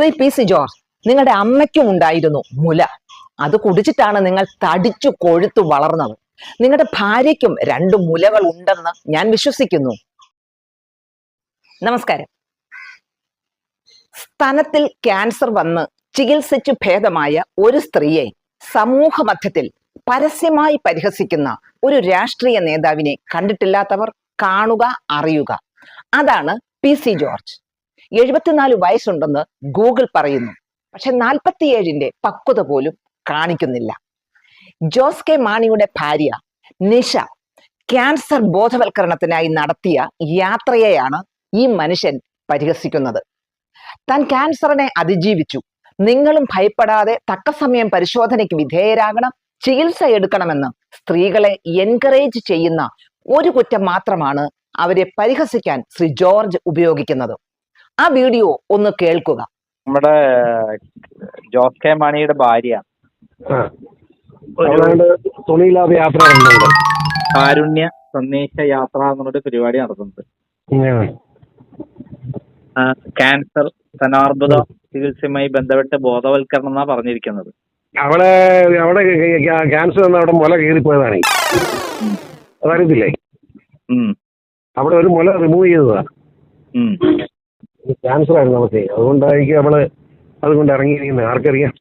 Shri P C George നിങ്ങളുടെ അമ്മയ്ക്കും ഉണ്ടായിരുന്നു മുല. അത് കുടിച്ചിട്ടാണ് നിങ്ങൾ തടിച്ചു കൊഴുത്തു വളർന്നത്. നിങ്ങളുടെ ഭാര്യയ്ക്കും രണ്ട് മുലകൾ ഉണ്ടെന്ന് ഞാൻ വിശ്വസിക്കുന്നു. നമസ്കാരം. സ്തനത്തിൽ ക്യാൻസർ വന്ന് ചികിത്സിച്ചു ഭേദമായ ഒരു സ്ത്രീയെ സമൂഹ മധ്യത്തിൽ പരസ്യമായി പരിഹസിക്കുന്ന ഒരു രാഷ്ട്രീയ നേതാവിനെ കണ്ടിട്ടില്ലാത്തവർ കാണുക അറിയുക. അതാണ് പി സി ജോർജ് എഴുപത്തിനാല് വയസ്സുണ്ടെന്ന് ഗൂഗിൾ പറയുന്നു. പക്ഷെ നാൽപ്പത്തിയേഴിന്റെ പക്വത പോലും കാണിക്കുന്നില്ല. ജോസ് കെ മാണിയുടെ ഭാര്യ നിഷ ക്യാൻസർ ബോധവൽക്കരണത്തിനായി നടത്തിയ യാത്രയെയാണ് ഈ മനുഷ്യൻ പരിഹസിക്കുന്നത്. താൻ ക്യാൻസറിനെ അതിജീവിച്ചു. നിങ്ങളും ഭയപ്പെടാതെ തക്ക സമയം പരിശോധനയ്ക്ക് വിധേയരാകണം ചികിത്സ എടുക്കണമെന്ന് സ്ത്രീകളെ എൻകറേജ് ചെയ്യുന്ന ഒരു കുറ്റം മാത്രമാണ് അവരെ പരിഹസിക്കാൻ ശ്രീ ജോർജ് ഉപയോഗിക്കുന്നത്. ആ വീഡിയോ ഒന്ന് കേൾക്കുക. നമ്മുടെ ജോസ് കെ മാണിയുടെ ഭാര്യ. തുണിയില്ലാതെ യാത്ര കാരുണ്യ സന്ദേശ യാത്ര എന്നൊരു പരിപാടി നടത്തുന്നുണ്ട് ആ, ക്യാൻസർ ധനാർബുദ ചികിത്സയുമായി ബന്ധപ്പെട്ട് ബോധവൽക്കരണം എന്നാ പറഞ്ഞിരിക്കുന്നത്. അവളെ അവിടെ ക്യാൻസർ അവിടെ മുല കീറിപ്പോയതാണ്. അതറിയത്തില്ലേ? അവിടെ ഒരു മുല റിമൂവ് ചെയ്തതാ. ആയിരുന്നു നമുക്ക്. അതുകൊണ്ടായിരിക്കും അവൾ അതുകൊണ്ട് ഇറങ്ങിയിരിക്കുന്നത്. ആർക്കറിയാം.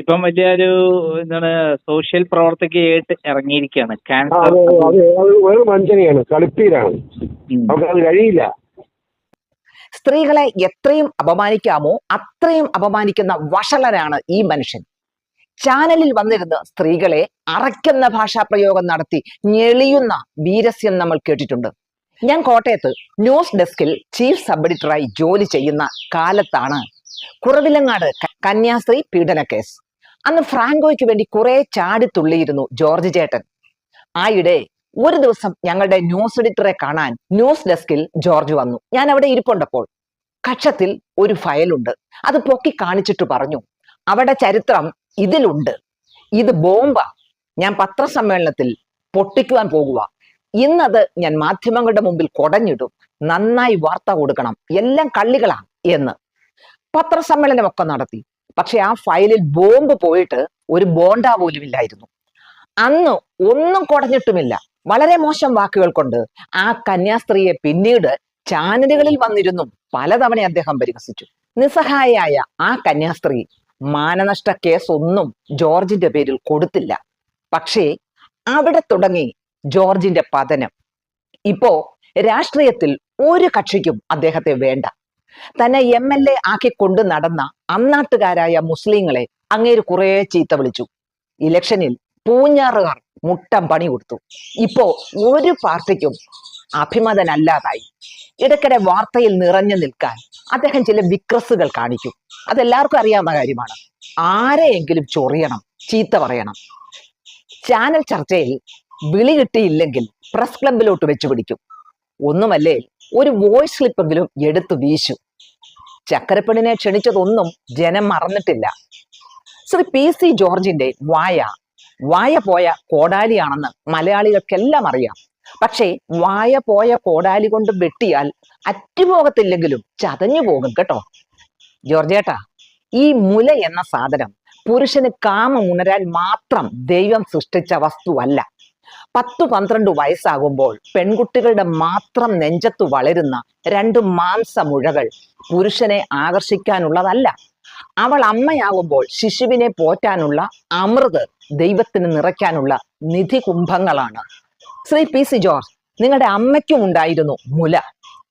ഇപ്പം വലിയൊരു എന്താണ് സോഷ്യൽ പ്രവർത്തകയായിട്ട് ഇറങ്ങിയിരിക്കുകയാണ് ക്യാൻസർ അത് അത്. വഞ്ചനയാണ് കളിപ്പീരാണ്. അവർക്ക് അത് കഴിയില്ല. സ്ത്രീകളെ എത്രയും അപമാനിക്കാമോ അത്രയും അപമാനിക്കുന്ന വഷളനാണ് ഈ മനുഷ്യൻ. ചാനലിൽ വന്നിരുന്ന് സ്ത്രീകളെ അറയ്ക്കുന്ന ഭാഷാപ്രയോഗം നടത്തി ഞെളിയുന്ന വീരസ്യം നമ്മൾ കേട്ടിട്ടുണ്ട്. ഞാൻ കോട്ടയത്ത് ന്യൂസ് ഡെസ്കിൽ ചീഫ് സബ് എഡിറ്ററായി ജോലി ചെയ്യുന്ന കാലത്താണ് കുറവിലങ്ങാട് കന്യാസ്ത്രീ പീഡന കേസ്. അന്ന് ഫ്രാങ്കോയ്ക്ക് വേണ്ടി കുറെ ചാടിത്തുള്ളിയിരുന്നു ജോർജ് ചേട്ടൻ. ആയിടെ ഒരു ദിവസം ഞങ്ങളുടെ ന്യൂസ് എഡിറ്ററെ കാണാൻ ന്യൂസ് ഡെസ്കിൽ ജോർജ് വന്നു. ഞാൻ അവിടെ ഇരിപ്പുണ്ടപ്പോൾ കക്ഷത്തിൽ ഒരു ഫയലുണ്ട്. അത് പൊക്കി കാണിച്ചിട്ട് പറഞ്ഞു അവിടെ ചരിത്രം ഇതിലുണ്ട്. ഇത് ബോംബ. ഞാൻ പത്രസമ്മേളനത്തിൽ പൊട്ടിക്കുവാൻ പോകുക ഇന്നത് ഞാൻ മാധ്യമങ്ങളുടെ മുമ്പിൽ കൊടഞ്ഞിടും. നന്നായി വാർത്ത കൊടുക്കണം. എല്ലാം കള്ളികളാണ് എന്ന്. പത്രസമ്മേളനമൊക്കെ നടത്തി. പക്ഷെ ആ ഫയലിൽ ബോംബ് പോയിട്ട് ഒരു ബോണ്ട പോലും ഇല്ലായിരുന്നു. അന്ന് ഒന്നും കുടഞ്ഞിട്ടുമില്ല. വളരെ മോശം വാക്കുകൾ കൊണ്ട് ആ കന്യാസ്ത്രീയെ പിന്നീട് ചാനലുകളിൽ വന്നിരുന്നു. പലതവണ അദ്ദേഹം പരിഹസിച്ചു. നിസ്സഹായയായ ആ കന്യാസ്ത്രീ മാനനഷ്ട കേസ് ഒന്നും ജോർജിന്റെ പേരിൽ കൊടുത്തില്ല. പക്ഷേ അവിടെ തുടങ്ങി ജോർജിന്റെ പതനം. ഇപ്പോ രാഷ്ട്രീയത്തിൽ ഒരു കക്ഷിക്കും അദ്ദേഹത്തെ വേണ്ട. തന്നെ എം എൽ എ ആക്കി കൊണ്ടു നടന്ന അന്നാട്ടുകാരായ മുസ്ലിങ്ങളെ അങ്ങേര് കുറേ ചീത്ത വിളിച്ചു. ഇലക്ഷനിൽ പൂഞ്ഞാറുകാർ മുട്ടം പണി കൊടുത്തു. ഇപ്പോ ഒരു പാർട്ടിക്കും അഭിമതനല്ലാതായി. ഇടയ്ക്കിടെ വാർത്തയിൽ നിറഞ്ഞു നിൽക്കാൻ അദ്ദേഹം ചില വിക്രസുകൾ കാണിക്കും. അതെല്ലാവർക്കും അറിയാവുന്ന കാര്യമാണ്. ആരെയെങ്കിലും ചൊറിയണം ചീത്ത പറയണം. ചാനൽ ചർച്ചയിൽ വിളി കിട്ടിയില്ലെങ്കിൽ പ്രസ് ക്ലബിലോട്ട് വെച്ചു പിടിക്കും. ഒന്നുമല്ലേ ഒരു വോയിസ് സ്ലിപ്പെങ്കിലും എടുത്തു വീശു. ചക്കരപ്പെണ്ണിനെ ക്ഷണിച്ചതൊന്നും ജനം മറന്നിട്ടില്ല. ശ്രീ പി സി ജോർജിന്റെ വായ. വായ പോയ കോടാലിയാണെന്ന് മലയാളികൾക്കെല്ലാം അറിയാം. പക്ഷേ വായ പോയ കോടാലി കൊണ്ട് വെട്ടിയാൽ അറ്റുപോകത്തില്ലെങ്കിലും ചതഞ്ഞു പോകും കേട്ടോ. ജോർജേട്ടാ ഈ മുല എന്ന സാധനം പുരുഷന് കാമം ഉണരാൻ മാത്രം ദൈവം സൃഷ്ടിച്ച വസ്തുവല്ല. പത്തു പന്ത്രണ്ട് വയസ്സാകുമ്പോൾ പെൺകുട്ടികളുടെ മാത്രം നെഞ്ചത്തു വളരുന്ന രണ്ട് മാംസമുഴകൾ പുരുഷനെ ആകർഷിക്കാനുള്ളതല്ല. അവൾ അമ്മയാകുമ്പോൾ ശിശുവിനെ പോറ്റാനുള്ള അമൃത് ദൈവത്തിന് നിറയ്ക്കാനുള്ള നിധി കുംഭങ്ങളാണ് ശ്രീ പി സി ജോർജ് നിങ്ങളുടെ അമ്മയ്ക്കും ഉണ്ടായിരുന്നു മുല.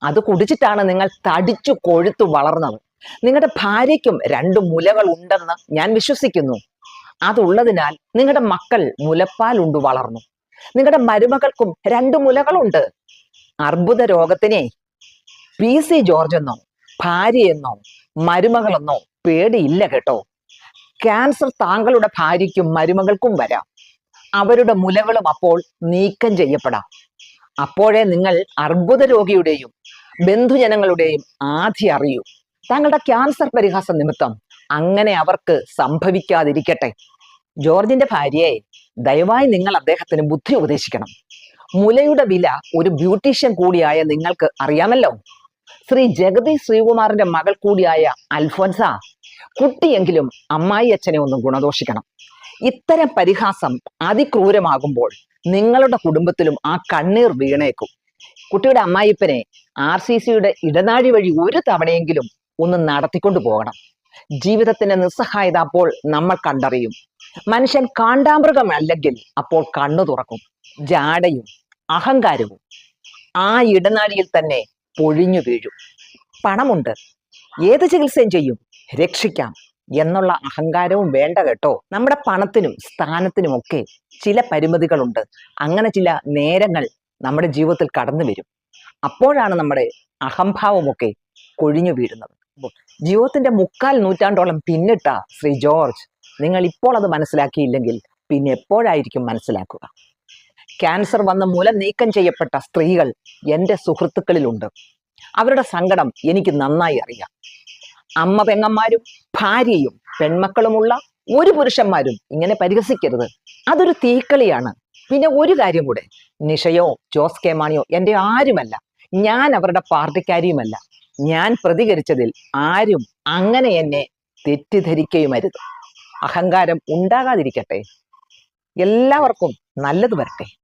അത് കുടിച്ചിട്ടാണ് നിങ്ങൾ തടിച്ചു കൊഴുത്തു വളർന്നത്. നിങ്ങളുടെ ഭാര്യയ്ക്കും രണ്ട് മുലകൾ ഉണ്ടെന്ന് ഞാൻ വിശ്വസിക്കുന്നു. അതുള്ളതിനാൽ നിങ്ങളുടെ മക്കൾ മുലപ്പാൽ ഉണ്ടു വളർന്നു. നിങ്ങളുടെ മരുമകൾക്കും രണ്ടു മുലകളുണ്ട്. അർബുദ രോഗത്തിനെ പി സി ജോർജ് എന്നോ ഭാര്യയെന്നോ മരുമകളെന്നോ പേടിയില്ല കേട്ടോ. ക്യാൻസർ താങ്കളുടെ ഭാര്യയ്ക്കും മരുമകൾക്കും വരാം. അവരുടെ മുലകളും അപ്പോൾ നീക്കം ചെയ്യപ്പെടാം. അപ്പോഴേ നിങ്ങൾ അർബുദ രോഗിയുടെയും ബന്ധുജനങ്ങളുടെയും ആധി അറിയൂ. താങ്കളുടെ ക്യാൻസർ പരിഹാസ നിമിത്തം അങ്ങനെ അവർക്ക് സംഭവിക്കാതിരിക്കട്ടെ. ജോർജിന്റെ ഭാര്യയെ ദയവായി നിങ്ങൾ അദ്ദേഹത്തിന് ബുദ്ധി ഉപദേശിക്കണം. മുലയുടെ വില ഒരു ബ്യൂട്ടീഷ്യൻ കൂടിയായ നിങ്ങൾക്ക് അറിയാമല്ലോ. ശ്രീ ജഗതി ശ്രീകുമാറിന്റെ മകൾ കൂടിയായ അൽഫോൻസ കുട്ടിയെങ്കിലും അമ്മായി അച്ഛനെ ഒന്നും ഗുണദോഷിക്കണം. ഇത്തരം പരിഹാസം അതിക്രൂരമാകുമ്പോൾ നിങ്ങളുടെ കുടുംബത്തിലും ആ കണ്ണീർ വീണേക്കും. കുട്ടിയുടെ അമ്മായിപ്പനെ ആർ സി സിയുടെ ഇടനാഴി വഴി ഒരു തവണയെങ്കിലും ഒന്ന് നടത്തിക്കൊണ്ടു പോകണം ജീവിതത്തിന്റെ നിസ്സഹായത അപ്പോൾ നമ്മൾ കണ്ടറിയും. മനുഷ്യൻ കാണ്ടാമൃഗമല്ലെങ്കിൽ അപ്പോൾ കണ്ണു തുറക്കും ജാടയും അഹങ്കാരവും ആ ഇടനാഴിയിൽ തന്നെ പൊഴിഞ്ഞു വീഴും. പണമുണ്ട്. ഏത് ചികിത്സയും ചെയ്യും? രക്ഷിക്കാം എന്നുള്ള അഹങ്കാരവും വേണ്ട കേട്ടോ. നമ്മുടെ പണത്തിനും സ്ഥാനത്തിനും ഒക്കെ ചില പരിമിതികളുണ്ട്. അങ്ങനെ ചില നേരങ്ങൾ നമ്മുടെ ജീവിതത്തിൽ കടന്നു വരും. അപ്പോഴാണ് നമ്മുടെ അഹംഭാവമൊക്കെ കൊഴിഞ്ഞു വീഴുന്നത്. ജീവിതത്തിന്റെ മുക്കാൽ നൂറ്റാണ്ടോളം പിന്നിട്ട ശ്രീ ജോർജ് നിങ്ങൾ ഇപ്പോൾ അത് മനസ്സിലാക്കിയില്ലെങ്കിൽ പിന്നെ എപ്പോഴായിരിക്കും മനസ്സിലാക്കുക? ക്യാൻസർ വന്ന മൂലം നീക്കം ചെയ്യപ്പെട്ട സ്ത്രീകൾ എന്റെ സുഹൃത്തുക്കളിലുണ്ട്. അവരുടെ സങ്കടം എനിക്ക് നന്നായി അറിയാം. അമ്മ പെങ്ങന്മാരും ഭാര്യയും പെൺമക്കളുമുള്ള ഒരു പുരുഷന്മാരും ഇങ്ങനെ പരിഹസിക്കരുത്. അതൊരു തീക്കളിയാണ്. പിന്നെ ഒരു കാര്യം കൂടെ. നിഷയോ ജോസ് കെ മാണിയോ എന്റെ ആരുമല്ല. ഞാൻ അവരുടെ പാർട്ടിക്കാരിയുമല്ല. ഞാൻ പ്രതികരിച്ചതിൽ ആരും അങ്ങനെ എന്നെ തെറ്റിദ്ധരിക്കുകയുമരുത് അഹങ്കാരം ഉണ്ടാകാതിരിക്കട്ടെ. എല്ലാവർക്കും നല്ലത് വരട്ടെ.